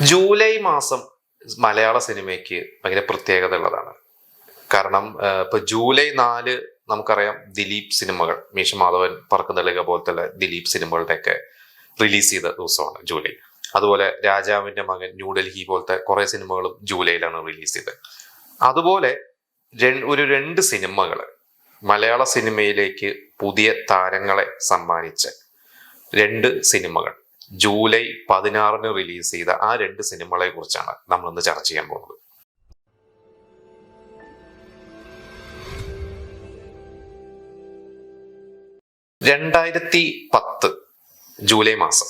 July മാസം മലയാള സിനിമയ്ക്ക് ഭയങ്കര പ്രത്യേകത ഉള്ളതാണ്. കാരണം ഇപ്പൊ ജൂലൈ നാല് നമുക്കറിയാം ദിലീപ് സിനിമകൾ മീശ മാധവൻ പറക്കുന്തളിക പോലത്തെ ദിലീപ് സിനിമകളുടെയൊക്കെ റിലീസ് ചെയ്ത ദിവസമാണ് ജൂലൈ. അതുപോലെ രാജാവിന്റെ മകൻ ന്യൂഡൽഹി പോലത്തെ കുറെ സിനിമകളും ജൂലൈയിലാണ് റിലീസ് ചെയ്തത്. അതുപോലെ ഒരു രണ്ട് സിനിമകൾ മലയാള സിനിമയിലേക്ക് പുതിയ താരങ്ങളെ സമ്മാനിച്ച രണ്ട് സിനിമകൾ. ജൂലൈ പതിനാറിന് റിലീസ് ചെയ്ത ആ രണ്ട് സിനിമകളെ കുറിച്ചാണ് നമ്മൾ ഇന്ന് ചർച്ച ചെയ്യാൻ പോകുന്നത്. രണ്ടായിരത്തി പത്ത് ജൂലൈ മാസം.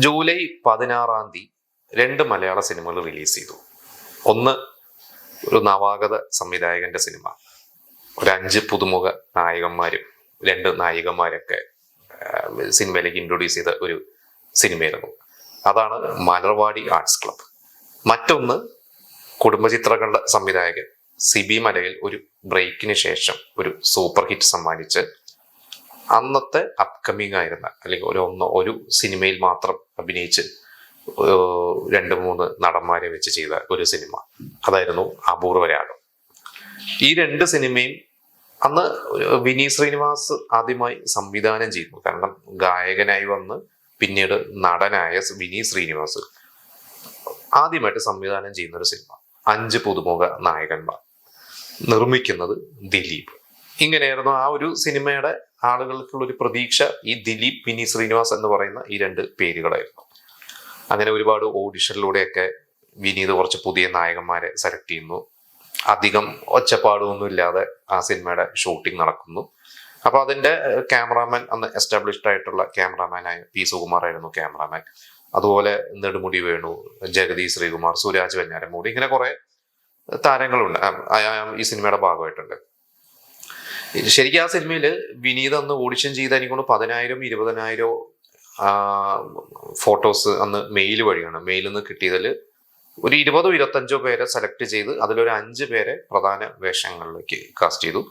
ജൂലൈ പതിനാറാം തീയതി രണ്ട് മലയാള സിനിമകൾ റിലീസ് ചെയ്തു. ഒന്ന് ഒരു നവാഗത സംവിധായകന്റെ സിനിമ. ഒരു അഞ്ച് പുതുമുഖ നായകന്മാരും രണ്ട് നായികന്മാരൊക്കെ സിനിമയിലേക്ക് ഇൻട്രൊഡ്യൂസ് ചെയ്ത ഒരു സിനിമയായിരുന്നു. അതാണ് മലർവാടി ആർട്സ് ക്ലബ്. മറ്റൊന്ന് കുടുംബചിത്രങ്ങളുടെ സംവിധായകൻ സി ബി മലയിൽ ഒരു ബ്രേക്കിന് ശേഷം ഒരു സൂപ്പർ ഹിറ്റ് സമ്മാനിച്ച് അന്നത്തെ അപ്കമിങ് ആയിരുന്ന അല്ലെങ്കിൽ ഒരു ഒന്ന് ഒരു സിനിമയിൽ മാത്രം അഭിനയിച്ച് രണ്ട് മൂന്ന് നടന്മാരെ വെച്ച് ചെയ്ത ഒരു സിനിമ. അതായിരുന്നു അപൂർവരാഗം ഈ രണ്ട് സിനിമയും അന്ന് വിനീത് ശ്രീനിവാസ് ആദ്യമായി സംവിധാനം ചെയ്തു. കാരണം ഗായകനായി വന്ന് പിന്നീട് നടനായ വിനി ശ്രീനിവാസ് ആദ്യമായിട്ട് സംവിധാനം ചെയ്യുന്ന ഒരു സിനിമ. അഞ്ച് പുതുമുഖ നായകന്മാർ നിർമ്മിക്കുന്നത് ദിലീപ്. ഇങ്ങനെയായിരുന്നു ആ ഒരു സിനിമയുടെ ആളുകൾക്കുള്ള ഒരു പ്രതീക്ഷ ഈ ദിലീപ് വിനി ശ്രീനിവാസ് എന്ന് പറയുന്ന ഈ രണ്ട് പേരുകളായിരുന്നു. അങ്ങനെ ഒരുപാട് ഓഡിഷനിലൂടെയൊക്കെ വിനീത് കുറച്ച് പുതിയ നായകന്മാരെ സെലക്ട് ചെയ്യുന്നു. അധികം ഒച്ചപ്പാടൊന്നും ഇല്ലാതെ ആ സിനിമയുടെ ഷൂട്ടിംഗ് നടക്കുന്നു. അപ്പൊ അതിന്റെ ക്യാമറാമാൻ അന്ന് എസ്റ്റാബ്ലിഷ്ഡ് ആയിട്ടുള്ള ക്യാമറാമാനായ പി സുകുമാർ ആയിരുന്നു ക്യാമറാമാൻ. അതുപോലെ നെടുമുടി വേണു ജഗതി ശ്രീകുമാർ സുരാജ് വെഞ്ഞാരമൂടി ഇങ്ങനെ കുറേ താരങ്ങളുണ്ട്. ഈ സിനിമയുടെ ഭാഗമായിട്ടുണ്ട്. ശരിക്കും ആ സിനിമയിൽ വിനീത് അന്ന് ഓഡിഷൻ ചെയ്ത എനിക്കൊണ്ട് പതിനായിരം ഇരുപതിനായിരോ ഫോട്ടോസ് അന്ന് മെയിൽ വഴിയാണ്. മെയിലിൽ നിന്ന് കിട്ടിയതിൽ ഒരു ഇരുപതോ ഇരുപത്തഞ്ചോ പേരെ സെലക്ട് ചെയ്ത് അതിലൊരു അഞ്ച് പേരെ പ്രധാന വേഷങ്ങളിലേക്ക് കാസ്റ്റ് ചെയ്തു.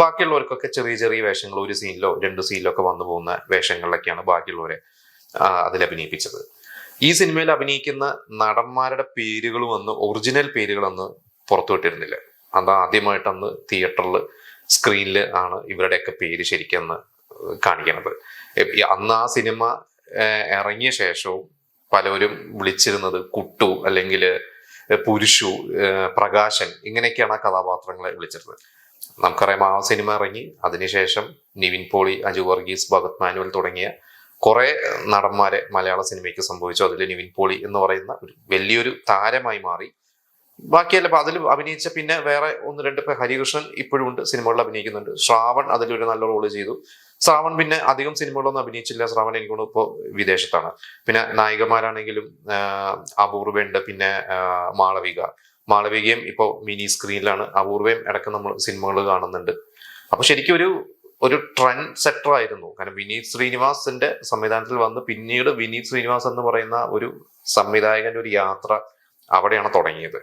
ബാക്കിയുള്ളവർക്കൊക്കെ ചെറിയ ചെറിയ വേഷങ്ങൾ ഒരു സീനിലോ രണ്ട് സീനിലോ ഒക്കെ വന്നു പോകുന്ന വേഷങ്ങളിലൊക്കെയാണ് ബാക്കിയുള്ളവരെ അതിൽ അഭിനയിപ്പിച്ചത്. ഈ സിനിമയിൽ അഭിനയിക്കുന്ന നടന്മാരുടെ പേരുകളും അന്ന് ഒറിജിനൽ പേരുകളൊന്ന് പുറത്തു വിട്ടിരുന്നില്ല. അത് ആദ്യമായിട്ട് അന്ന് തിയേറ്ററിൽ സ്ക്രീനിൽ ആണ് ഇവരുടെയൊക്കെ പേര് ശരിക്കും അന്ന് കാണിക്കുന്നത് അന്ന് ആ സിനിമ ഇറങ്ങിയ ശേഷവും പലവരും വിളിച്ചിരുന്നത് കുട്ടു അല്ലെങ്കിൽ പുരുഷു പ്രകാശൻ ഇങ്ങനെയൊക്കെയാണ് ആ കഥാപാത്രങ്ങളെ വിളിച്ചിരുന്നത്. നമുക്കറിയാം ആ സിനിമ ഇറങ്ങി. അതിനുശേഷം നിവിൻ പോളി അജു വർഗീസ് ഭഗത് മാനുവൽ തുടങ്ങിയ കുറേ നടന്മാരെ മലയാള സിനിമയ്ക്ക് സംഭവിച്ചു. അതിൽ നിവിൻ പോളി എന്ന് പറയുന്ന ഒരു വലിയൊരു താരമായി മാറി. ബാക്കിയല്ല അതിൽ അഭിനയിച്ച പിന്നെ വേറെ ഒന്ന് രണ്ട് പേർ ഹരികൃഷ്ണൻ ഇപ്പോഴും ഉണ്ട് സിനിമകളിൽ അഭിനയിക്കുന്നുണ്ട്. ശ്രാവൺ അതിലൊരു നല്ല റോൾ ചെയ്തു. ശ്രാവൺ പിന്നെ അധികം സിനിമകളൊന്നും അഭിനയിച്ചില്ല. ശ്രാവൺ എനിക്കൊന്ന് ഇപ്പോൾ വിദേശത്താണ്. പിന്നെ നായികമാരാണെങ്കിലും അപൂർവയുണ്ട് പിന്നെ മാളവിക. മാളവികയും ഇപ്പോൾ മിനി സ്ക്രീനിലാണ് അപൂർവയും ഇടയ്ക്ക് നമ്മൾ സിനിമകൾ കാണുന്നുണ്ട്. അപ്പൊ ശരിക്കും ഒരു ഒരു ട്രെൻഡ് സെറ്റർ ആയിരുന്നു. കാരണം വിനീത് ശ്രീനിവാസിന്റെ സംവിധാനത്തിൽ വന്ന് പിന്നീട് വിനീത് ശ്രീനിവാസ് എന്ന് പറയുന്ന ഒരു സംവിധായകന്റെ ഒരു യാത്ര അവിടെയാണ് തുടങ്ങിയത്.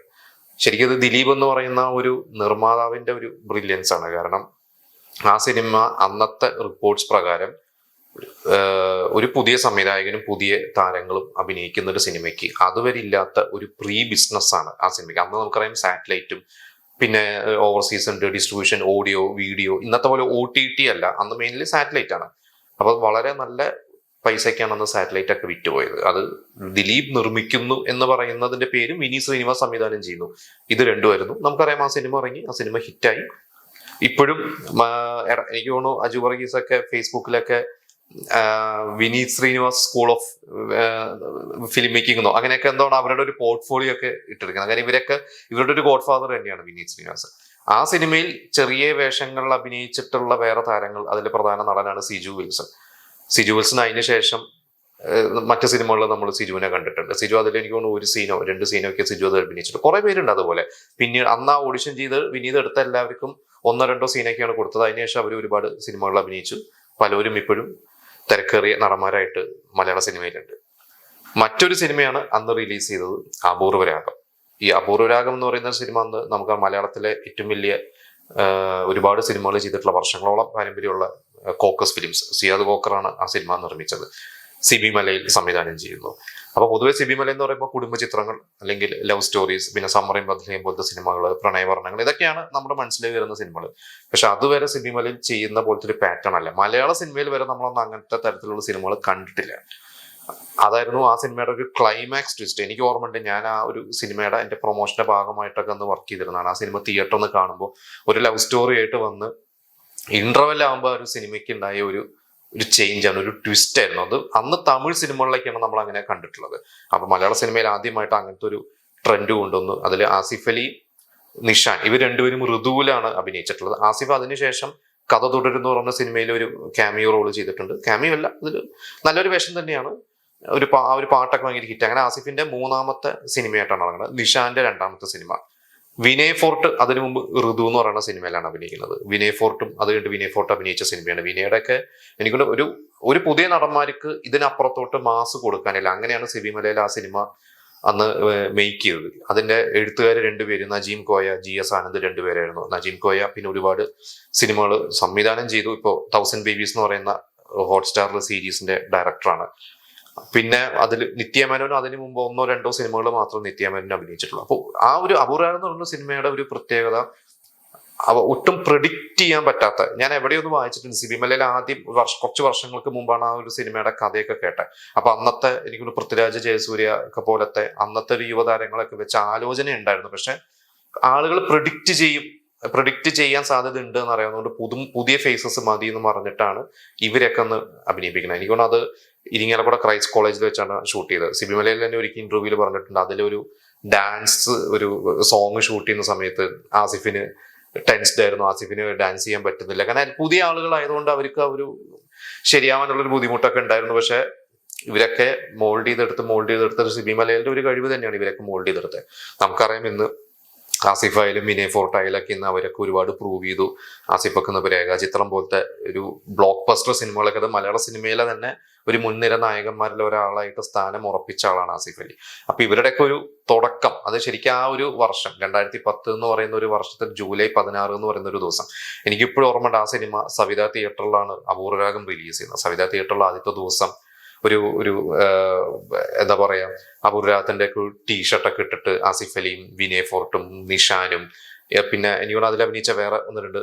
ശരിക്കും ഇത് ദിലീപ് എന്ന് പറയുന്ന ഒരു നിർമ്മാതാവിന്റെ ഒരു ബ്രില്യൻസ് ആണ്. കാരണം ആ സിനിമ അന്നത്തെ റിപ്പോർട്ട്സ് പ്രകാരം ഒരു പുതിയ സംവിധായകനും പുതിയ താരങ്ങളും അഭിനയിക്കുന്ന ഒരു സിനിമയ്ക്ക് അതുവരെ ഇല്ലാത്ത ഒരു പ്രീ ബിസിനസ് ആണ് ആ സിനിമയ്ക്ക്. അന്ന് നമുക്കറിയാം സാറ്റലൈറ്റും പിന്നെ ഓവർസീസ് ഉണ്ട് ഡിസ്ട്രിബ്യൂഷൻ ഓഡിയോ വീഡിയോ ഇന്നത്തെ പോലെ ഒ ടി ടി അല്ല. അന്ന് മെയിൻലി സാറ്റലൈറ്റ് ആണ്. അപ്പൊ വളരെ നല്ല പൈസയ്ക്കാണ് അന്ന് സാറ്റലൈറ്റ് ഒക്കെ വിറ്റുപോയത്. അത് ദിലീപ് നിർമ്മിക്കുന്നു എന്ന് പറയുന്നതിന്റെ പേരും വിനി ശ്രീനിവാസ് സംവിധാനം ചെയ്യുന്നു. ഇത് രണ്ടുമായിരുന്നു. നമുക്കറിയാം ആ സിനിമ ഇറങ്ങി ആ സിനിമ ഹിറ്റായി. ഇപ്പോഴും എനിക്ക് തോന്നുന്നു അജു വർഗീസ് ഒക്കെ ഫേസ്ബുക്കിലൊക്കെ Vineeth Srinivas school of film എന്നോ അങ്ങനെയൊക്കെ എന്താണ് അവരുടെ ഒരു പോർട്ട്ഫോളിയോ ഒക്കെ ഇട്ടെടുക്കുന്നത് അങ്ങനെ ഇവരൊക്കെ ഇവരുടെ ഒരു ഗോഡ് ഫാദർ തന്നെയാണ് വിനീത് ശ്രീനിവാസ്. ആ സിനിമയിൽ ചെറിയ വേഷങ്ങളിൽ അഭിനയിച്ചിട്ടുള്ള വേറെ താരങ്ങൾ അതിലെ പ്രധാന നടനാണ് സിജു വിൽസൺ. സിജു വിൽസൺ അതിന് ശേഷം മറ്റു സിനിമകളിൽ നമ്മൾ സിജുവിനെ കണ്ടിട്ടുണ്ട്. സിജു അതിൽ എനിക്ക് തോന്നുന്നു ഒരു സീനോ രണ്ട് സീനോ ഒക്കെ സിജു അത് അഭിനയിച്ചിട്ടുണ്ട്. കുറെ പേരുണ്ട് അതുപോലെ. പിന്നീട് അന്ന് ആ ഓഡിഷൻ ചെയ്ത് വിനീത് എടുത്ത എല്ലാവർക്കും ഒന്നോ രണ്ടോ സീനൊക്കെയാണ് കൊടുത്തത്. അതിനുശേഷം അവർ ഒരുപാട് സിനിമകളിൽ അഭിനയിച്ചു. പലരും ഇപ്പോഴും തിരക്കേറിയ നടന്മാരായിട്ട് മലയാള സിനിമയിലുണ്ട്. മറ്റൊരു സിനിമയാണ് അന്ന് റിലീസ് ചെയ്തത് അപൂർവരാഗം ഈ അപൂർവരാഗം എന്ന് പറയുന്ന സിനിമ അന്ന് നമുക്ക് മലയാളത്തിലെ ഏറ്റവും വലിയ ഒരുപാട് സിനിമകൾ ചെയ്തിട്ടുള്ള വർഷങ്ങളോളം പാരമ്പര്യമുള്ള കോക്കസ് ഫിലിംസ് സിയാദ് കോക്കറാണ് ആ സിനിമ നിർമ്മിച്ചത്. സിബി മലയിൽ സംവിധാനം ചെയ്യുന്നു. അപ്പൊ പൊതുവെ സിബിമല എന്ന് പറയുമ്പോൾ കുടുംബ ചിത്രങ്ങൾ അല്ലെങ്കിൽ ലവ് സ്റ്റോറീസ് പിന്നെ സമ്മറിയും ബദ്ലയും പോലത്തെ സിനിമകൾ പ്രണയവർണങ്ങൾ ഇതൊക്കെയാണ് നമ്മുടെ മനസ്സിലേക്ക് വരുന്ന സിനിമകൾ പക്ഷെ അതുവരെ സിബിമലയിൽ ചെയ്യുന്ന പോലത്തെ ഒരു പാറ്റേൺ അല്ല. മലയാള സിനിമയിൽ വരെ നമ്മളൊന്നും അങ്ങനത്തെ തരത്തിലുള്ള സിനിമകൾ കണ്ടിട്ടില്ല. അതായിരുന്നു ആ സിനിമയുടെ ഒരു ക്ലൈമാക്സ് ട്വിസ്റ്റ് എനിക്ക് ഓർമ്മയുണ്ട് ഞാൻ ആ ഒരു സിനിമയുടെ എന്റെ പ്രൊമോഷന്റെ ഭാഗമായിട്ടൊക്കെ ഒന്ന് വർക്ക് ചെയ്തിരുന്നതാണ്. ആ സിനിമ തിയേറ്ററിൽ ഒന്ന് കാണുമ്പോൾ ഒരു ലവ് സ്റ്റോറി ആയിട്ട് വന്ന് ഇന്റർവെൽ ആകുമ്പോൾ ഒരു സിനിമയ്ക്ക് ഉണ്ടായ ഒരു ഒരു ചേഞ്ച് ആണ് ഒരു ട്വിസ്റ്റ് ആയിരുന്നു അത്. അന്ന് തമിഴ് സിനിമകളിലേക്കാണ് നമ്മൾ അങ്ങനെ കണ്ടിട്ടുള്ളത്. അപ്പൊ മലയാള സിനിമയിൽ ആദ്യമായിട്ട് അങ്ങനത്തെ ഒരു ട്രെൻഡ് കൊണ്ടുവന്നു അതിൽ ആസിഫ് അലി നിഷാൻ ഇവർ രണ്ടുപേരും ഋതുവിലാണ് അഭിനയിച്ചിട്ടുള്ളത്. ആസിഫ് അതിനുശേഷം കഥ തുടരുന്നു പറഞ്ഞ സിനിമയിൽ ഒരു ക്യാമിയോ റോൾ ചെയ്തിട്ടുണ്ട്. ക്യാമിയോ അല്ല അതിൽ നല്ലൊരു വേഷം തന്നെയാണ്. ഒരു പാ- ഒരു പാട്ടൊക്കെ ഭയങ്കര ഹിറ്റ് അങ്ങനെ ആസിഫിന്റെ മൂന്നാമത്തെ സിനിമയായിട്ടാണ് ഇറങ്ങുന്നത്. നിഷാന്റെ രണ്ടാമത്തെ സിനിമ. വിനയ് ഫോർട്ട് അതിനു മുമ്പ് ഋതു എന്ന് പറയുന്ന സിനിമയിലാണ് അഭിനയിക്കുന്നത്. വിനയ് ഫോർട്ടും അത് കഴിഞ്ഞിട്ട് വിനയ് ഫോർട്ട് അഭിനയിച്ച സിനിമയാണ്. വിനയുടെ ഒക്കെ ഒരു ഒരു പുതിയ നടന്മാർക്ക് ഇതിനപ്പുറത്തോട്ട് മാസ് കൊടുക്കാനില്ല അങ്ങനെയാണ് സിബിമലയിൽ ആ സിനിമ അന്ന് മെയ്ക്ക് ചെയ്തത്. അതിന്റെ എഴുത്തുകാർ രണ്ടുപേര് നജീം കോയ ജി എസ് ആനന്ദ് രണ്ടുപേരായിരുന്നു. നജീം കോയ പിന്നെ ഒരുപാട് സിനിമകൾ സംവിധാനം ചെയ്തു. ഇപ്പോൾ തൗസൻഡ് ബേബീസ് എന്ന് പറയുന്ന ഹോട്ട്സ്റ്റാറിലെ സീരീസിന്റെ ഡയറക്ടറാണ് പിന്നെ അതിൽ നിത്യമേനോനും അതിനു മുമ്പ് ഒന്നോ രണ്ടോ സിനിമകൾ മാത്രം നിത്യമേനോൻ അഭിനയിച്ചിട്ടുള്ളൂ. അപ്പോൾ ആ ഒരു അപൂർവം എന്ന് പറയുന്ന സിനിമയുടെ ഒരു പ്രത്യേകത അവ ഒട്ടും പ്രെഡിക്റ്റ് ചെയ്യാൻ പറ്റാത്ത ഞാൻ എവിടെയൊന്ന് വായിച്ചിട്ടുണ്ട് സിബിമലയിൽ ആദ്യം വർഷ കുറച്ച് വർഷങ്ങൾക്ക് മുമ്പാണ് ആ ഒരു സിനിമയുടെ കഥയൊക്കെ കേട്ടത്. അപ്പൊ അന്നത്തെ എനിക്കൊരു പൃഥ്വിരാജ് ജയസൂര്യ ഒക്കെ പോലത്തെ അന്നത്തെ ഒരു യുവതാരങ്ങളൊക്കെ വെച്ച് ആലോചന ഉണ്ടായിരുന്നു പക്ഷെ ആളുകൾ പ്രെഡിക്റ്റ് ചെയ്യും പ്രഡിക്റ്റ് ചെയ്യാൻ സാധ്യത ഉണ്ട് എന്ന് അറിയാവുന്നതുകൊണ്ട് പുതു പുതിയ ഫേസസ് മതി എന്ന് പറഞ്ഞിട്ടാണ് ഇവരൊക്കെ ഒന്ന് അഭിനയിപ്പിക്കുന്നത്. എനിക്ക് അത് ഇരിങ്ങാലക്കുട ക്രൈസ്റ്റ് കോളേജിൽ വെച്ചാണ് ഷൂട്ട് ചെയ്തത്. സിബിമലയിൽ തന്നെ ഒരിക്കൽ ഇന്റർവ്യൂവിൽ പറഞ്ഞിട്ടുണ്ട്. അതിലൊരു ഡാൻസ് ഒരു സോങ് ഷൂട്ട് ചെയ്യുന്ന സമയത്ത് ആസിഫിന് ടെൻസ്ഡ് ആയിരുന്നു. ആസിഫിന് ഡാൻസ് ചെയ്യാൻ പറ്റുന്നില്ല. കാരണം പുതിയ ആളുകളായതുകൊണ്ട് അവർക്ക് ആ ഒരു ശരിയാവാനുള്ളൊരു ബുദ്ധിമുട്ടൊക്കെ ഉണ്ടായിരുന്നു. പക്ഷെ ഇവരൊക്കെ മോൾഡ് ചെയ്തെടുത്ത് മോൾഡ് ചെയ്തെടുത്ത സിബിമലയിലെ ഒരു കഴിവ് തന്നെയാണ് ഇവരൊക്കെ മോൾഡ് ചെയ്തെടുത്തത്. നമുക്കറിയാം ഇന്ന് ആസിഫ് ആയാലും വിനയ് ഫോർട്ട് ഇന്ന് അവരൊക്കെ ഒരുപാട് പ്രൂവ് ചെയ്തു. ആസിഫൊക്കെ ഇന്ന് രേഖാചിത്രം പോലത്തെ ഒരു ബ്ലോക്ക് ബസ്റ്റർ സിനിമകളൊക്കെ അത് മലയാള സിനിമയിലെ തന്നെ ഒരു മുൻനിര നായകന്മാരിൽ ഒരാളായിട്ട് സ്ഥാനം ഉറപ്പിച്ച ആളാണ് ആസിഫ് അലി. അപ്പൊ ഇവരുടെയൊക്കെ ഒരു തുടക്കം അത് ശരിക്കും ആ ഒരു വർഷം രണ്ടായിരത്തി പത്ത് എന്ന് പറയുന്ന ഒരു വർഷത്തിൽ ജൂലൈ പതിനാറ് എന്ന് പറയുന്ന ഒരു ദിവസം. എനിക്കിപ്പോഴും ഓർമ്മയുണ്ട് ആ സിനിമ സവിത തിയേറ്ററിലാണ് അപൂർവരാഗം റിലീസ് ചെയ്യുന്നത്. സവിത തിയേറ്ററിൽ ആദ്യത്തെ ദിവസം ഒരു ഒരു എന്താ പറയാ അപൂർവരാഗത്തിന്റെ ടീഷർട്ടൊക്കെ ഇട്ടിട്ട് ആസിഫ് അലിയും വിനയ് ഫോർട്ടും നിഷാനും പിന്നെ എനിക്ക് തോന്നുന്നു അതിൽ അഭിനയിച്ച വേറെ ഒന്ന് രണ്ട്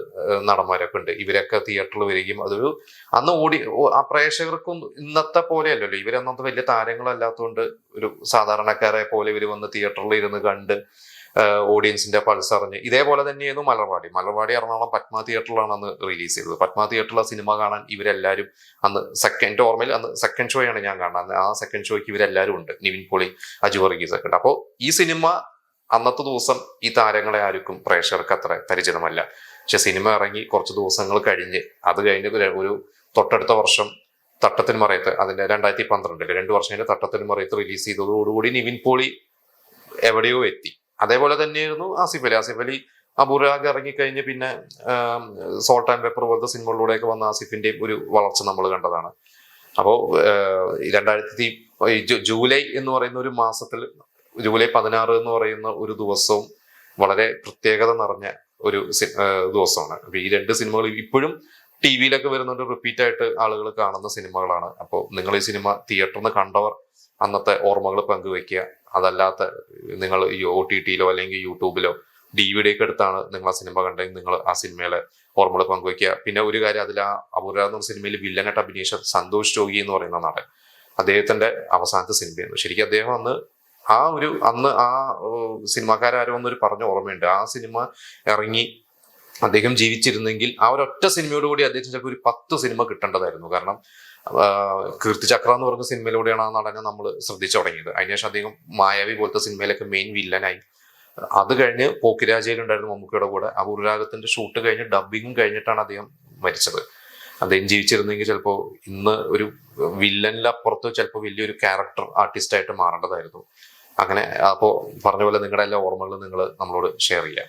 നടന്മാരൊക്കെ ഉണ്ട്. ഇവരൊക്കെ തിയേറ്ററിൽ വരികയും അതൊരു അന്ന് ഓടി ആ പ്രേക്ഷകർക്കും ഇന്നത്തെ പോലെയല്ലല്ലോ ഇവരന്നത്തെ വലിയ താരങ്ങളല്ലാത്തതുകൊണ്ട് ഒരു സാധാരണക്കാരെ പോലെ ഇവർ വന്ന് തിയേറ്ററിൽ ഇരുന്ന് കണ്ട് ഓഡിയൻസിന്റെ പൾസ് അറിഞ്ഞ്. ഇതേപോലെ തന്നെയായിരുന്നു മലർവാടി. മലർവാടി എറണാകുളം പത്മ തിയേറ്ററിലാണ് അന്ന് റിലീസ് ചെയ്തത്. പത്മ തിയേറ്ററിലെ സിനിമ കാണാൻ ഇവരെല്ലാവരും അന്ന് സെക്കൻഡ് ഓർമ്മയിൽ അന്ന് സെക്കൻഡ് ഷോയാണ് ഞാൻ കാണുന്നത്. ആ സെക്കൻഡ് ഷോയ്ക്ക് ഇവരെല്ലാവരും ഉണ്ട്. നിവിൻ പോളി അജു വർഗീസ് ഒക്കെ ഉണ്ട്. അപ്പോൾ ഈ സിനിമ അന്നത്തെ ദിവസം ഈ താരങ്ങളെ ആർക്കും പ്രേക്ഷകർക്ക് അത്ര പരിചിതമല്ല. പക്ഷെ സിനിമ ഇറങ്ങി കുറച്ച് ദിവസങ്ങൾ കഴിഞ്ഞ് അത് കഴിഞ്ഞ് ഒരു- തൊട്ടടുത്ത വർഷം തട്ടത്തിന് മറയത്ത് അതിന്റെ രണ്ടായിരത്തി പന്ത്രണ്ടിൽ രണ്ട് വർഷം കഴിഞ്ഞ് തട്ടത്തിന് മറയത്ത് റിലീസ് ചെയ്തതോടുകൂടി നിവിൻ പോളി എവിടെയോ എത്തി. അതേപോലെ തന്നെയായിരുന്നു ആസിഫ് അലി ആസിഫ് അലി അബുറാഗ് ഇറങ്ങിക്കഴിഞ്ഞ് പിന്നെ സോൾട്ട് ആൻഡ് പേപ്പർ പോലത്തെ സിനിമകളിലൂടെയൊക്കെ വന്ന ആസിഫിന്റെയും ഒരു വളർച്ച നമ്മൾ കണ്ടതാണ്. അപ്പോൾ രണ്ടായിരത്തി ജൂലൈ എന്ന് പറയുന്ന ഒരു മാസത്തിൽ ജൂലൈ പതിനാറ് എന്ന് പറയുന്ന ഒരു ദിവസവും വളരെ പ്രത്യേകത നിറഞ്ഞ ഒരു ദിവസമാണ്. അപ്പൊ ഈ രണ്ട് സിനിമകൾ ഇപ്പോഴും ടി വിയിലൊക്കെ വരുന്നുണ്ട് റിപ്പീറ്റ് ആയിട്ട് ആളുകൾ കാണുന്ന സിനിമകളാണ്. അപ്പോൾ നിങ്ങൾ ഈ സിനിമ തിയേറ്ററിൽ നിന്ന് കണ്ടവർ അന്നത്തെ ഓർമ്മകൾ പങ്കുവെക്കുക അതല്ലാത്ത നിങ്ങൾ ഈ ഒ ടി ടിയിലോ അല്ലെങ്കിൽ യൂട്യൂബിലോ ഡി വി ഡി ഒക്കെ എടുത്താണ് നിങ്ങൾ ആ സിനിമ കണ്ടെങ്കിൽ നിങ്ങൾ ആ സിനിമയിലെ ഓർമ്മകൾ പങ്കുവയ്ക്കുക. പിന്നെ ഒരു കാര്യം അതിൽ ആ അപൂർവ സിനിമയിൽ വില്ലനായിട്ട് അഭിനയിച്ച സന്തോഷ് ജോഗി എന്ന് പറയുന്ന നടൻ. അദ്ദേഹത്തിന്റെ അവസാനത്തെ സിനിമയായിരുന്നു. ശരിക്കും അദ്ദേഹം അന്ന് ആ ഒരു അന്ന് ആ സിനിമാക്കാരോ എന്നൊരു പറഞ്ഞ ഓർമ്മയുണ്ട്. ആ സിനിമ ഇറങ്ങി അദ്ദേഹം ജീവിച്ചിരുന്നെങ്കിൽ ആ ഒരൊറ്റ സിനിമയോടുകൂടി അദ്ദേഹത്തിന് ചിലപ്പോൾ ഒരു പത്ത് സിനിമ കിട്ടേണ്ടതായിരുന്നു. കാരണം കീർത്തിചക്ര എന്ന് പറഞ്ഞ സിനിമയിലൂടെയാണ് ആ നടനെ നമ്മൾ ശ്രദ്ധിച്ചു തുടങ്ങിയത്. അതിനുശേഷം അദ്ദേഹം മായാവി പോലത്തെ സിനിമയിലൊക്കെ മെയിൻ വില്ലനായി അത് കഴിഞ്ഞ് പോക്കിരാജയിലുണ്ടായിരുന്നു മമ്മൂക്കയുടെ കൂടെ. അപൂർവരാഗത്തിന്റെ ഷൂട്ട് കഴിഞ്ഞ് ഡബിങ്ങും കഴിഞ്ഞിട്ടാണ് അദ്ദേഹം മരിച്ചത്. അദ്ദേഹം ജീവിച്ചിരുന്നെങ്കിൽ ചിലപ്പോൾ ഇന്ന് ഒരു വില്ലനിലപ്പുറത്ത് ചിലപ്പോൾ വലിയൊരു ക്യാരക്ടർ ആർട്ടിസ്റ്റ് ആയിട്ട് മാറേണ്ടതായിരുന്നു. അങ്ങനെ അപ്പോൾ പറഞ്ഞ പോലെ നിങ്ങളുടെ എല്ലാ ഓർമ്മകളും നിങ്ങൾ നമ്മളോട് ഷെയർ ചെയ്യാം.